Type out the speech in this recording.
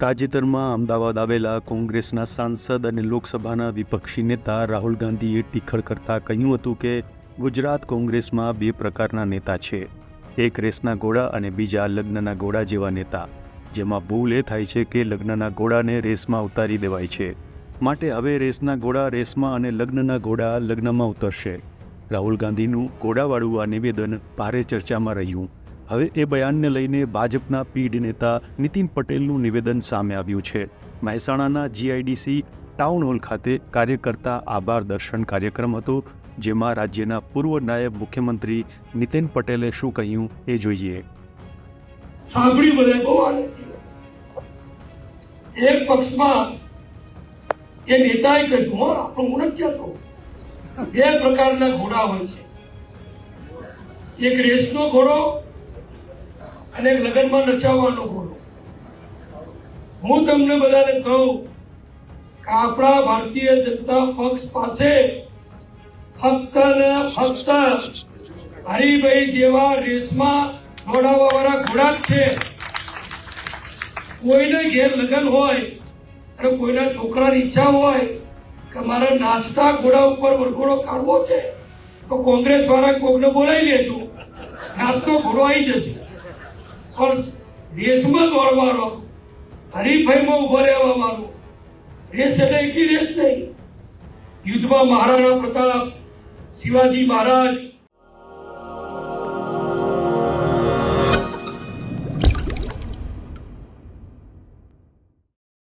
તાજેતરમાં અમદાવાદ આવેલા કોંગ્રેસના સાંસદ અને લોકસભાના વિપક્ષી નેતા રાહુલ ગાંધીએ ટીખળ કરતા કહ્યું હતું કે, ગુજરાત કોંગ્રેસમાં બે પ્રકારના નેતા છે. એક રેસના ઘોડા અને બીજા લગ્નના ઘોડા જેવા નેતા. જેમાં ભૂલ એ થાય છે કે લગ્નના ઘોડાને રેસમાં ઉતારી દેવાય છે. માટે હવે રેસના ઘોડા રેસમાં અને લગ્નના ઘોડા લગ્નમાં ઉતરશે. રાહુલ ગાંધીનું ઘોડાવાળું આ નિવેદન ભારે ચર્ચામાં રહ્યું. હવે એ બયાનને લઈને ભાજપના પીઢ નેતા નીતિન પટેલનું નિવેદન સામે આવ્યું છે. મહેસાણાના જીઆઈડીસી ટાઉન હોલ ખાતે કાર્યકર્તા આભાર દર્શન કાર્યક્રમ હતો, જેમાં રાજ્યના પૂર્વ નાયબ મુખ્યમંત્રી નીતિન પટેલે શું કહ્યું એ જોઈએ. સાંભળ્યું બધા બહુ આનંદ એક પક્ષમાં એ નેતાએ કહ્યું આપણો નથી કહેતો બે પ્રકારના ઘોડા હોય છે. એક રેસનો ઘોડો અને લગ્નમાં નચાવવાનો બોલો. હું તમને બધાને કહું કે આપણા ભારતીય જનતા પક્ષ પાસે ફક્ત ને ફક્ત હરિભાઈ જેવા રેસમાં દોડાવવા વાળા ઘોડા જ છે. કોઈને ઘેર લગ્ન હોય અને કોઈના છોકરાની ઈચ્છા હોય કે મારે નાચતા ઘોડા ઉપર વરઘોડો કાઢવો છે, તો કોંગ્રેસ વાળા કોકને બોલાવી લેજો. નાચતો ઘોડો આવી જશે. પણ રેસમાં દોડવાનો, હરીફાઈમાં ઊભો રહેવાનો રેસ એટલે એટલી રેસ નહીં. યુદ્ધમાં મહારાણા પ્રતાપ, શિવાજી મહારાજ